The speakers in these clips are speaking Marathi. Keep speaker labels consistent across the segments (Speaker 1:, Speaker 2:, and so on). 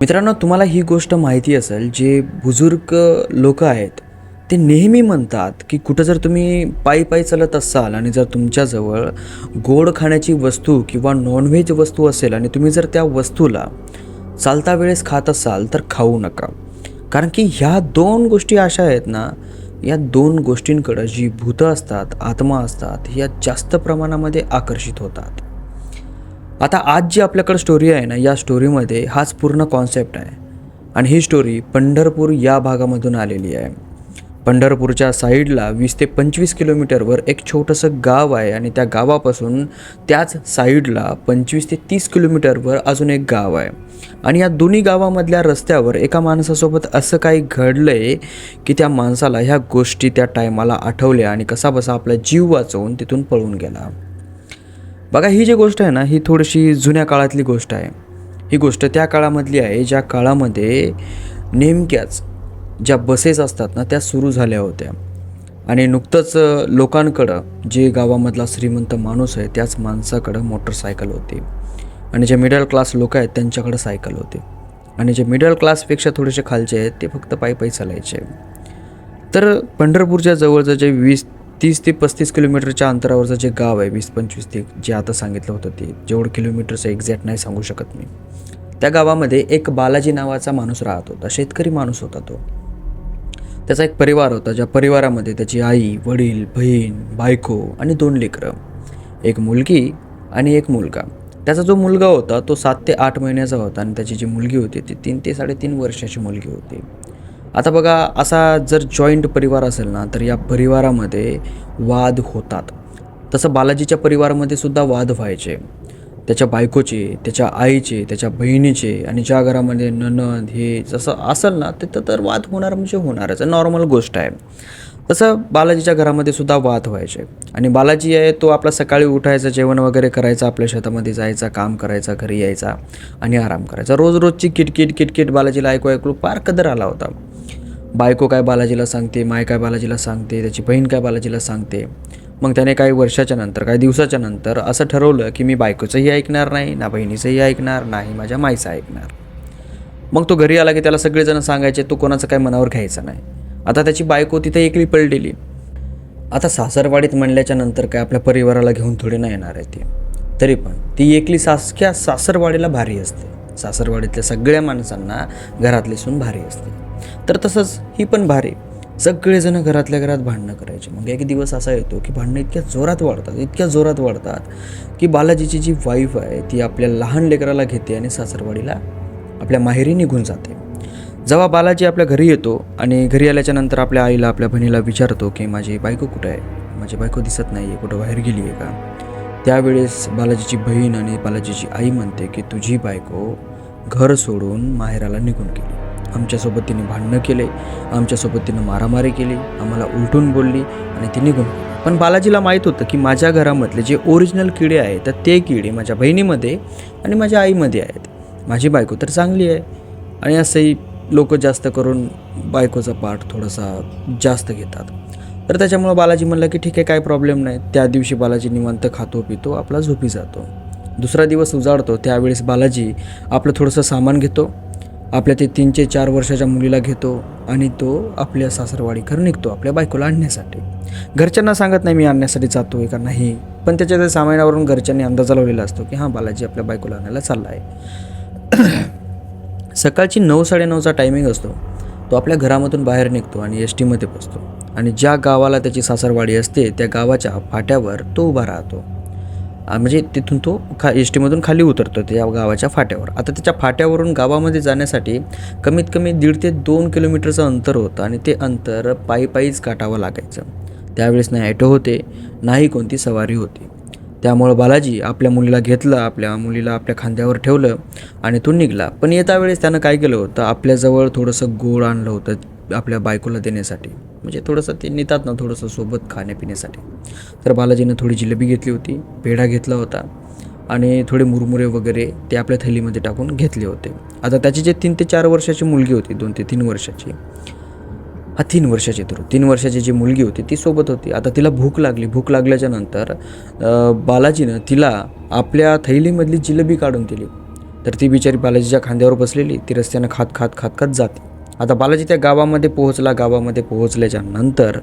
Speaker 1: मित्रांनो तुम्हाला ही गोष्ट माहिती असेल जे बुजुर्ग लोक आहेत ते नेहमी म्हणतात की कुठं जर तुम्ही पायी पायी चालत असाल आणि जर तुमच्याजवळ गोड खाण्याची वस्तू किंवा नॉनव्हेज वस्तू असेल आणि तुम्ही जर त्या वस्तूला चालता वेळेस खात असाल तर खाऊ नका. कारण की ह्या दोन गोष्टी अशा आहेत ना या दोन गोष्टींकडं जी भूतं असतात आत्मा असतात ह्या जास्त प्रमाणामध्ये आकर्षित होतात. आता आज जी आपल्याकडे स्टोरी आहे ना या स्टोरीमध्ये हाच पूर्ण कॉन्सेप्ट आहे. आणि ही स्टोरी पंढरपूर या भागामधून आलेली आहे. पंढरपूरच्या साईडला वीस ते पंचवीस किलोमीटरवर एक छोटंसं गाव आहे आणि त्या गावापासून त्याच साईडला पंचवीस ते तीस किलोमीटरवर अजून एक गाव आहे. आणि या दोन्ही गावामधल्या रस्त्यावर एका माणसासोबत असं काही घडलं आहे की त्या माणसाला ह्या गोष्टी त्या टायमाला आठवल्या आणि कसाबसा आपला जीव वाचवून तिथून पळून गेला. बघा ही जी गोष्ट आहे ना ही थोडीशी जुन्या काळातली गोष्ट आहे. ही गोष्ट त्या काळामधली आहे ज्या काळामध्ये नेमक्याच ज्या बसेस असतात ना त्या सुरू झाल्या होत्या. आणि नुकतंच लोकांकडं जे गावामधला श्रीमंत माणूस आहे त्याच माणसाकडं मोटरसायकल होती. आणि जे मिडल क्लास लोक आहेत त्यांच्याकडं सायकल होती. आणि जे मिडल क्लासपेक्षा थोडेसे खालचे आहेत ते फक्त पायी पायी चालायचे. तर पंढरपूरच्या जवळचं जे वीस तीस ते पस्तीस किलोमीटरच्या अंतरावरचं जे गाव आहे वीस पंचवीस ते जे आता सांगितलं होतं ते जेवढं किलोमीटरचं एक्झॅक्ट नाही सांगू शकत मी. त्या गावामध्ये एक बालाजी नावाचा माणूस राहत होता शेतकरी माणूस होता तो. त्याचा एक परिवार होता ज्या परिवारामध्ये त्याची आई वडील बहीण बायको आणि दोन लेकरं एक मुलगी आणि एक मुलगा. त्याचा जो मुलगा होता तो सात ते आठ महिन्याचा होता आणि त्याची जी मुलगी होती ती तीन ते साडेतीन वर्षाची मुलगी होती. आता बघा असा जर जॉईंट परिवार असेल ना तर या परिवारामध्ये वाद होतात. तसं बालाजीच्या परिवारामध्ये सुद्धा वाद व्हायचे. त्याच्या बायकोचे त्याच्या आईचे त्याच्या बहिणीचे आणि ज्या घरामध्ये ननद हे जसं असेल ना तिथं तर वाद होणार म्हणजे होणारच. नॉर्मल गोष्ट आहे. तसं बालाजीच्या घरामध्ये सुद्धा वाद व्हायचे. आणि बालाजी आहे तो आपला सकाळी उठायचा जेवण वगैरे करायचा आपल्या शेतामध्ये जायचा काम करायचा घरी यायचा आणि आराम करायचा. रोज रोजची किटकिट किटकिट बालाजीला ऐकू ऐकू पार कदर आला होता. बायको काय बालाजीला सांगते माय काय बालाजीला सांगते त्याची बहीण काय बालाजीला सांगते. मग त्याने काही वर्षाच्या नंतर काही दिवसाच्या नंतर असं ठरवलं की मी बायकोचंही ऐकणार नाही ना बहिणीचंही ऐकणार नाही माझ्या माईचं ऐकणार. मग तो घरी आला की त्याला सगळेजण सांगायचे तो कोणाचं काय मनावर घ्यायचं नाही. आता त्याची बायको तिथे एकली पडलेली आता सासरवाडीत म्हणल्याच्या नंतर काय आपल्या परिवाराला घेऊन थोडी नाही येणार आहे ती. तरी पण ती एकली सासक्या सासरवाडीला भारी असते. सासरवाडीतल्या सगळ्या माणसांना घरातली सून भारी असते. तर तसंच ही पण भारी सगळेजण घरातल्या घरात भांडणं करायचे. मग एक दिवस असा येतो की भांडणं इतक्या जोरात वाढतात इतक्या जोरात वाढतात की बालाजीची जी वाईफ आहे ती आपल्या लहान लेकराला घेते आणि सासरवाडीला आपल्या माहेरी निघून जाते. जेव्हा बालाजी आपल्या घरी येतो आणि घरी आल्याच्यानंतर आपल्या आईला आपल्या बहिणीला विचारतो की माझी बायको कुठं आहे? माझी बायको दिसत नाही आहे कुठं बाहेर गेली आहे का? त्यावेळेस बालाजीची बहीण आणि बालाजीची आई म्हणते की तुझी बायको घर सोडून माहेराला निघून गेली. आमच्यासोबत तिने भांडणं केले आमच्यासोबत तिनं मारामारी केली आम्हाला उलटून बोलली आणि तिने गुण पण बालाजीला माहीत होतं की माझ्या घरामधले जे ओरिजिनल किडे आहेत तर ते किडे माझ्या बहिणीमध्ये आणि माझ्या आईमध्ये आहेत. माझी बायको तर चांगली आहे. आणि असंही लोक जास्त करून बायकोचा पाठ थोडासा जास्त घेतात. तर त्याच्यामुळं बालाजी म्हणलं की ठीक आहे काय प्रॉब्लेम नाही. त्या दिवशी बालाजी निवांत खातो पितो आपला झोपी जातो. दुसरा दिवस उजाडतो त्यावेळेस बालाजी आपलं थोडंसं सामान घेतो. आपल्या ते तीन ते चार वर्षाच्या मुलीला घेतो आणि तो आपल्या सासरवाडीकर निघतो आपल्या बायकोला आणण्यासाठी. घरच्यांना सांगत नाही मी आणण्यासाठी जातो आहे का नाही पण त्याच्या त्या सामानावरून घरच्यांनी अंदाज लावलेला असतो की हां बालाजी आपल्या बायकोला आणायला चालला आहे सकाळची नऊ साडेनऊचा टायमिंग असतो. तो आपल्या घरामधून बाहेर निघतो आणि एस टीमध्ये बसतो. आणि ज्या गावाला त्याची सासरवाडी असते त्या गावाच्या फाट्यावर तो उभा राहतो. म्हणजे तिथून तो खा एस टीमधून खाली उतरतो त्या गावाच्या फाट्यावर. आता त्याच्या फाट्यावरून गावामध्ये जाण्यासाठी कमीत कमी दीड ते दोन किलोमीटरचं अंतर होतं आणि ते अंतर पायी पायीच काटावं लागायचं. त्यावेळेस नाही ॲटो होते नाही कोणती सवारी होती. त्यामुळं बालाजी आपल्या मुलीला घेतलं आपल्या मुलीला आपल्या खांद्यावर ठेवलं आणि तो निघाला. पण येता वेळेस त्यानं काय केलं होतं आपल्याजवळ थोडंसं गोळ आणलं होतं आपल्या बायकोला देण्यासाठी. म्हणजे थोडंसं ते नेतात ना थोडंसं सोबत खाण्यापिण्यासाठी. तर बालाजीनं थोडी जिलेबी घेतली होती पेढा घेतला होता आणि थोडे मुरमुरे वगैरे ते आपल्या थैलीमध्ये टाकून घेतले होते. आता त्याची जे तीन ते चार वर्षाची मुलगी होती दोन ते तीन वर्षाची हा तीन वर्षाची तर तीन वर्षाची जी मुलगी होती ती सोबत होती. आता तिला भूक लागली. भूक लागल्याच्या नंतर बालाजीनं तिला आपल्या थैलीमधली जिलेबी काढून दिली. तर ती बिचारी बालाजीच्या खांद्यावर बसलेली. ती रस्त्यानं खात खात खात खात जाते. आता बालाजी त्या गावामध्ये पोहोचला गावामध्ये पोहोचल्याच्या नंतर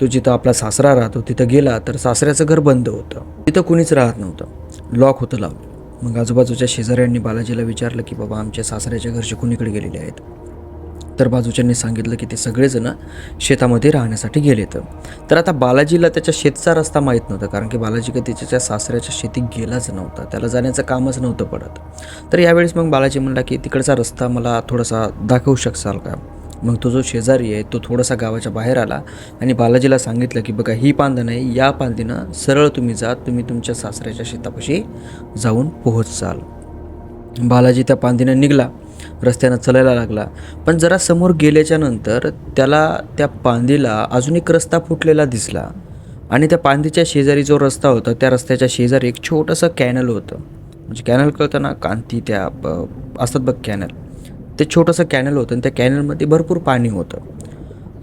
Speaker 1: तो जिथं आपला सासरा राहतो तिथं गेला तर सासऱ्याचं घर बंद होतं. तिथं कुणीच राहत नव्हतं. लॉक होतं लावलं मग आजूबाजूच्या शेजाऱ्यांनी बालाजीला विचारलं की बाबा आमच्या सासऱ्याच्या घरचे कुणीकडे गेलेले आहेत? तर बाजूच्यांनी सांगितलं की ते सगळेजण शेतामध्ये राहण्यासाठी गेलेत. तर आता बालाजीला त्याच्या शेतचा रस्ता माहीत नव्हता कारण की बालाजी कधी त्याच्या सासऱ्याच्या शेतीत गेलाच नव्हता. त्याला जाण्याचं कामच नव्हतं पडत. तर यावेळेस मग बालाजी म्हणला की तिकडचा रस्ता मला थोडासा दाखवू शकसाल का? मग तो जो शेजारी आहे तो थोडासा गावाच्या बाहेर आला आणि बालाजीला सांगितलं की बघा ही पांदण आहे या पांदीनं सरळ तुम्ही जा तुम्ही तुमच्या सासऱ्याच्या शेतापाशी जाऊन पोहोचाल बालाजी त्या पांदीनं निघला. रस्त्यानं चलायला लागला. पण जरा समोर गेल्याच्यानंतर त्याला त्या पांदीला अजून एक रस्ता फुटलेला दिसला. आणि त्या पांदीच्या शेजारी जो रस्ता होता त्या रस्त्याच्या शेजारी एक छोटंसं कॅनल होतं. म्हणजे कॅनल कळतं ना कांती त्या ब- असतात बघ कॅनल. ते छोटंसं कॅनल होतं आणि त्या कॅनलमध्ये भरपूर पाणी होतं.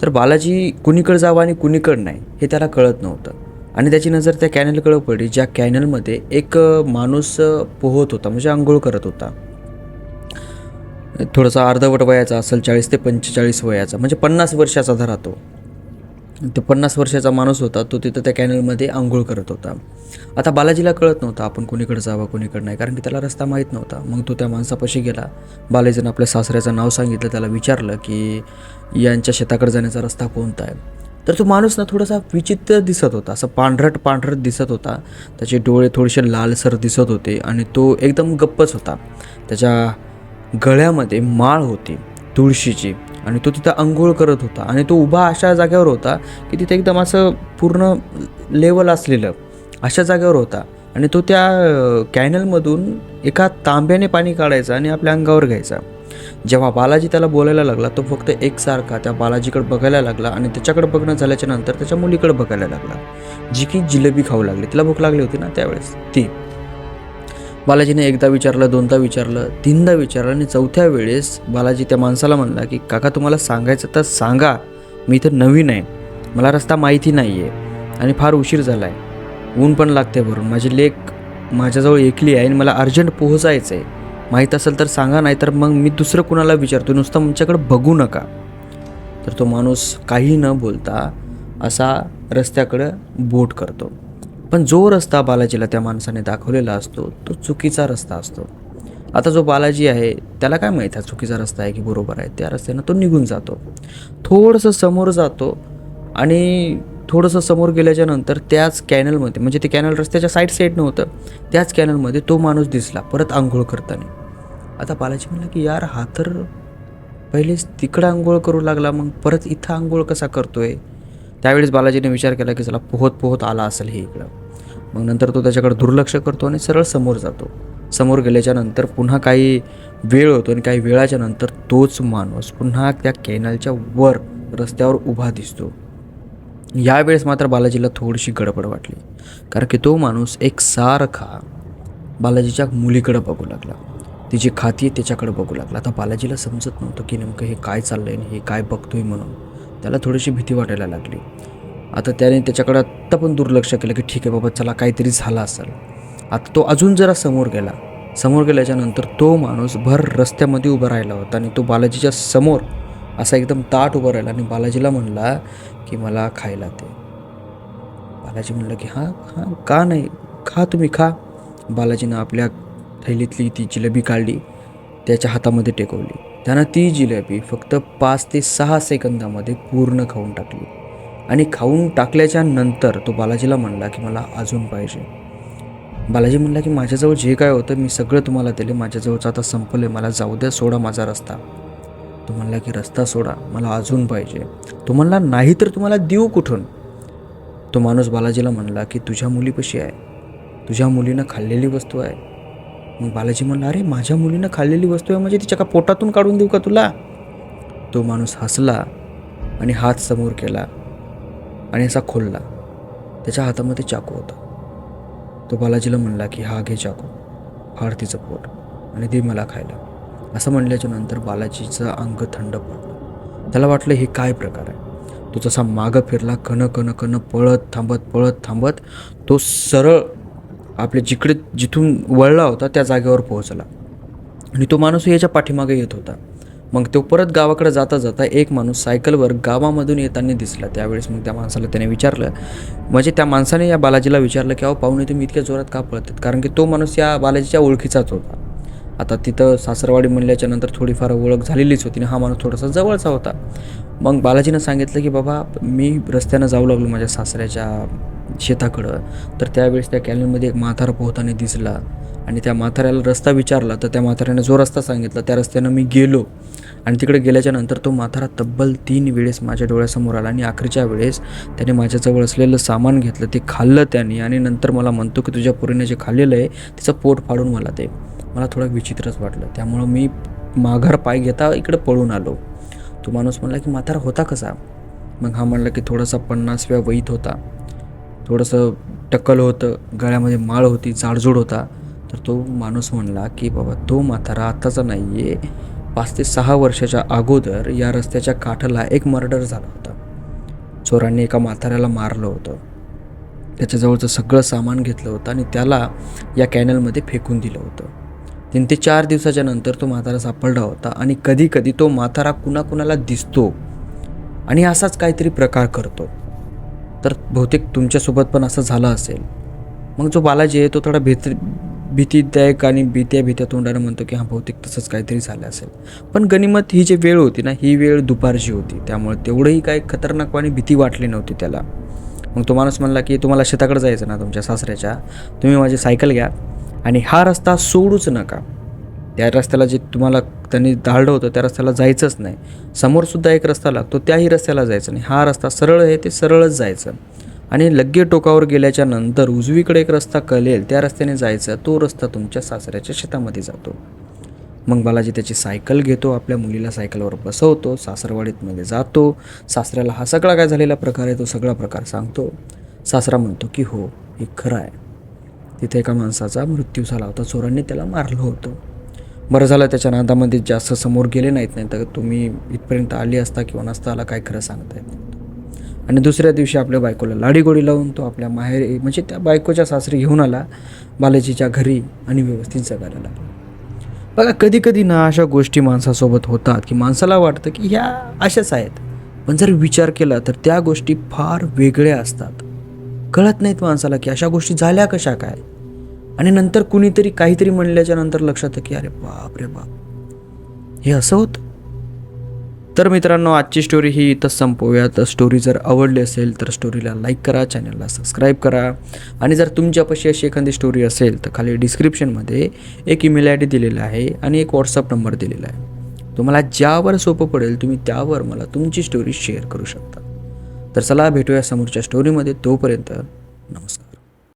Speaker 1: तर बालाजी कुणीकडं जावं आणि कुणीकडं नाही हे त्याला कळत नव्हतं. आणि त्याची नजर त्या कॅनलकडं पडली ज्या कॅनलमध्ये एक माणूस पोहत होता म्हणजे आंघोळ करत होता. थोडासा अर्धवट वयाचा असेल चाळीस ते पंचेचाळीस वयाचा म्हणजे पन्नास वर्षाचा धरा तो. तो पन्नास वर्षाचा माणूस होता तो तिथं त्या कॅनलमध्ये आंघोळ करत होता. आता बालाजीला कळत नव्हता आपण कोणीकडे जावा कोणीकडे नाही कारण की त्याला रस्ता माहीत नव्हता. मग तो त्या माणसापाशी गेला. बालाजीनं आपल्या सासऱ्याचं नाव सांगितलं त्याला विचारलं की यांच्या शेताकडे जाण्याचा रस्ता कोणता आहे? तर तो माणूस ना थोडासा विचित्र दिसत होता असं पांढरट पांढरट दिसत होता. त्याचे डोळे थोडेसे लालसर दिसत होते आणि तो एकदम गप्पच होता. त्याच्या गळ्यामध्ये माळ होती तुळशीची. आणि तो तिथं आंघोळ करत होता. आणि तो उभा अशा जागेवर होता की तिथे एकदम असं पूर्ण लेवल असलेलं अशा जागेवर होता. आणि तो त्या कॅनलमधून एका तांब्याने पाणी काढायचा आणि आपल्या अंगावर घ्यायचा. जेव्हा बालाजी त्याला बोलायला लागला तो फक्त एकसारखा त्या बालाजीकडे बघायला लागला आणि त्याच्याकडे बघणं झाल्याच्यानंतर त्याच्या मुलीकडे बघायला लागला. जी की जिलेबी खाऊ लागली. तिला भूक लागली होती ना त्यावेळेस. ती. बालाजीने एकदा विचारलं दोनदा विचारलं तीनदा विचारलं आणि चौथ्या वेळेस बालाजी त्या माणसाला म्हणला की काका तुम्हाला सांगायचं तर सांगा. मी इथं नवीन आहे. मला रस्ता माहिती नाही आहे आणि फार उशीर झाला आहे ऊन पण लागते भरून. माझी लेक माझ्याजवळ एकली आहे आणि मला अर्जंट पोहोचायचं आहे माहीत असेल तर सांगा नाही तर मग मी दुसरं कुणाला विचारतो. नुसतं आमच्याकडे बघू नका. तर तो माणूस काही न बोलता असा रस्त्याकडं बोट करतो. पण जो रस्ता बालाजीला त्या माणसाने दाखवलेला असतो तो चुकीचा रस्ता असतो. आता जो बालाजी आहे त्याला काय माहीत हा चुकीचा रस्ता आहे की बरोबर आहे? त्या रस्त्यानं तो निघून जातो. थोडंसं समोर जातो आणि थोडंसं समोर गेल्याच्यानंतर त्याच कॅनलमध्ये म्हणजे ते कॅनल रस्त्याच्या साईड साईड नव्हतं त्याच कॅनलमध्ये तो माणूस दिसला परत आंघोळ करताना. आता बालाजी म्हणला की यार हा तर पहिलेच तिकडं आंघोळ करू लागला मग परत इथं आंघोळ कसा करतोय? त्यावेळेस बालाजीने विचार केला की चला पोहत पोहत आला असेल हे इकडं. मग नंतर तो त्याच्याकडे दुर्लक्ष करतो आणि सरळ समोर जातो. समोर गेल्याच्यानंतर पुन्हा काही वेळ होतो आणि काही वेळाच्या नंतर तोच माणूस पुन्हा त्या कॅनलच्या वर रस्त्यावर उभा दिसतो. यावेळेस मात्र बालाजीला थोडीशी गडबड वाटली. कारण की तो माणूस एकसारखा बालाजीच्या मुलीकडं बघू लागला. ती जी खाती आहे त्याच्याकडे बघू लागला. आता बालाजीला समजत नव्हतं की नेमकं हे काय चाललं आहे हे काय बघतोय म्हणून. त्याला थोडीशी भीती वाटायला लागली. आता त्याने त्याच्याकडं आत्ता पण दुर्लक्ष केलं की ठीक आहे बाबा चला काहीतरी झाला असेल. आता तो अजून जरा समोर गेला. समोर गेल्याच्यानंतर तो माणूस भर रस्त्यामध्ये उभा राहिला होता आणि तो बालाजीच्या समोर असा एकदम ताट उभा राहिला आणि बालाजीला म्हणला की मला खायला ते बालाजी म्हणलं की हां हां का नाही? खा तुम्ही खा. बालाजीनं आपल्या थैलीतली ती जिलेबी काढली त्याच्या हातामध्ये टेकवली. त्यानं ती जिलेबी फक्त पाच ते सहा सेकंदामध्ये पूर्ण खाऊन टाकली. आणि खाऊन टाकल्याच्या नंतर तो बालाजीला म्हणला की मला अजून पाहिजे. बालाजी म्हणला की माझ्याजवळ जे काय होतं मी सगळं तुम्हाला दिले. माझ्याजवळचं आता संपलं मला जाऊ द्या सोडा माझा रस्ता. तो म्हणला की रस्ता सोडा. मला अजून पाहिजे. तो म्हणला नाही तर तुम्हाला देऊ कुठून? तो माणूस बालाजीला म्हणला की तुझ्या मुलीपाशी आहे. तुझ्या मुलीनं खाल्लेली वस्तू आहे. मग बालाजी म्हणला अरे माझ्या मुलीनं खाल्लेली वस्तू आहे म्हणजे तिच्या का पोटातून काढून देऊ का तुला? तो माणूस हसला आणि हात समोर केला. आणि असा खोलला. त्याच्या हातामध्ये चाकू होता. तो बालाजीला म्हणला की हा घे चाकू. आरतीचं तिचं पोट. आणि दे मला खायला. असं म्हणल्याच्या नंतर बालाजीचं अंग थंड पडलं. त्याला वाटलं हे काय प्रकार आहे? तो जसा मागं फिरला कण कण कण पळत थांबत पळत थांबत तो सरळ आपल्या जिकडे जिथून वळला होता त्या जागेवर पोहोचला. आणि तो माणूस याच्या पाठीमागे येत होता. मग तो परत गावाकडे जाता जाता एक माणूस सायकलवर गावामधून येताना दिसला. त्यावेळेस मग त्या माणसाला त्याने विचारलं. म्हणजे त्या माणसाने या बालाजीला विचारलं की अहो पाहुणे तुम्ही इतक्या जोरात का पळतात? कारण की तो माणूस या बालाजीच्या ओळखीचाच होता. आता तिथं सासरवाडी म्हणल्याच्या नंतर थोडीफार ओळख झालेलीच होती आणि हा माणूस थोडासा जवळचा होता. मग बालाजीनं सांगितलं की बाबा मी रस्त्यानं जाऊ लागलो माझ्या सासऱ्याच्या शेताकडं. तर त्यावेळेस त्या कॅनलमध्ये एक म्हातारा पोहताना दिसला. आणि त्या म्हाताऱ्याला रस्ता विचारला तर त्या म्हाताऱ्याने जो रस्ता सांगितला त्या रस्त्यानं मी गेलो. आणि तिकडे गेल्याच्यानंतर तो म्हातारा तब्बल तीन वेळेस माझ्या डोळ्यासमोर आला आणि आखरीच्या वेळेस त्याने माझ्याजवळ असलेलं सामान घेतलं ते खाल्लं त्याने आणि नंतर मला म्हणतो की तुझ्या पोरीने जे खाल्लेलं आहे तिचं पोट फाडून मला ते मला थोडं विचित्रच वाटलं. त्यामुळं मी माघार पाय घेता इकडे पळून आलो. तो माणूस म्हणला की म्हातारा होता कसा? मग हा म्हणला की थोडासा पन्नासव्या वहीत होता. थोडंसं टक्कल होतं गळ्यामध्ये माळ होती जाडजूड होता. तर तो माणूस म्हणला की बाबा तो म्हातारा आत्ताचा नाही आहे पाच ते सहा वर्षाच्या अगोदर या रस्त्याच्या काठाला एक मर्डर झाला होता. चोरांनी एका म्हाताऱ्याला मारलं होतं. त्याच्याजवळचं सगळं सामान घेतलं होतं आणि त्याला या कॅनलमध्ये फेकून दिलं होतं. तीन ते चार दिवसाच्या नंतर तो म्हातारा सापडला होता आणि कधी कधी तो म्हातारा कुणाकुणाला दिसतो आणि असाच काहीतरी प्रकार करतो. तर बहुतेक तुमच्यासोबत पण असं झालं असेल. मग जो बालाजी आहे तो थोडा भीत भीतीदायक आणि भीत्या भीत्या तोंडानं म्हणतो की हां बहुतेक तसंच काहीतरी झालं असेल. पण गनिमत ही जी वेळ होती ना ही वेळ दुपारची होती. त्यामुळे तेवढंही काही खतरनाक आणि भीती वाटली नव्हती त्याला. मग तो माणूस म्हणला की तुम्हाला शेताकडे जायचं ना तुमच्या सासऱ्याच्या? तुम्ही माझी सायकल घ्या आणि हा रस्ता सोडूच नका. त्या रस्त्याला जे तुम्हाला त्यांनी धाडलं होतं त्या रस्त्याला जायचंच नाही. समोरसुद्धा एक रस्ता लागतो त्याही रस्त्याला जायचं नाही. हा रस्ता सरळ आहे ते सरळच जायचं. आणि लग्गे टोकावर गेल्याच्यानंतर उजवीकडे एक रस्ता कळेल त्या रस्त्याने जायचा तो रस्ता तुमच्या सासऱ्याच्या शेतामध्ये जातो. मग बालाजी त्याची सायकल घेतो आपल्या मुलीला सायकलवर बसवतो सासरवाडीतमध्ये जातो. सासऱ्याला हा सगळा काय झालेला प्रकार आहे तो सगळा प्रकार सांगतो. सासरा म्हणतो की हो हे खरं आहे. तिथे एका माणसाचा मृत्यू झाला होता चोरांनी त्याला मारलं होतं. बरं झालं त्याच्या नादामध्ये जास्त समोर गेले नाहीत नाही तर तुम्ही इथपर्यंत आली असता किंवा नसता आला काय खरं सांगता येत नाही. आणि दुसऱ्या दिवशी आपल्या बायकोला लाडीगोडी लावून तो आपल्या माहेर म्हणजे त्या बायकोच्या सासरी घेऊन आला बालाजीच्या घरी आणि व्यवस्थित जगायला लागला. बघा कधी कधी ना अशा गोष्टी माणसासोबत होतात की माणसाला वाटतं की ह्या अशाच आहेत. पण जर विचार केला तर त्या गोष्टी फार वेगळ्या असतात. कळत नाहीत माणसाला की अशा गोष्टी झाल्या कशा काय? आणि नंतर कुणीतरी काहीतरी म्हणल्याच्या नंतर लक्षात की अरे बाप रे बाप. हे असं होतं? तर मित्रांनो आजची स्टोरी ही इथं संपवूया तर स्टोरी जर आवडली असेल तर स्टोरीला लाईक करा चॅनलला सबस्क्राईब करा. आणि जर तुमच्यापाशी अशी एखादी स्टोरी असेल तर खाली डिस्क्रिप्शनमध्ये एक ईमेल आय डी दिलेला आहे आणि एक व्हॉट्सअप नंबर दिलेला आहे. तुम्हाला ज्यावर सोपं पडेल तुम्ही त्यावर मला तुमची स्टोरी शेअर करू शकता. तर चला भेटूया समोरच्या स्टोरीमध्ये तोपर्यंत नमस्कार.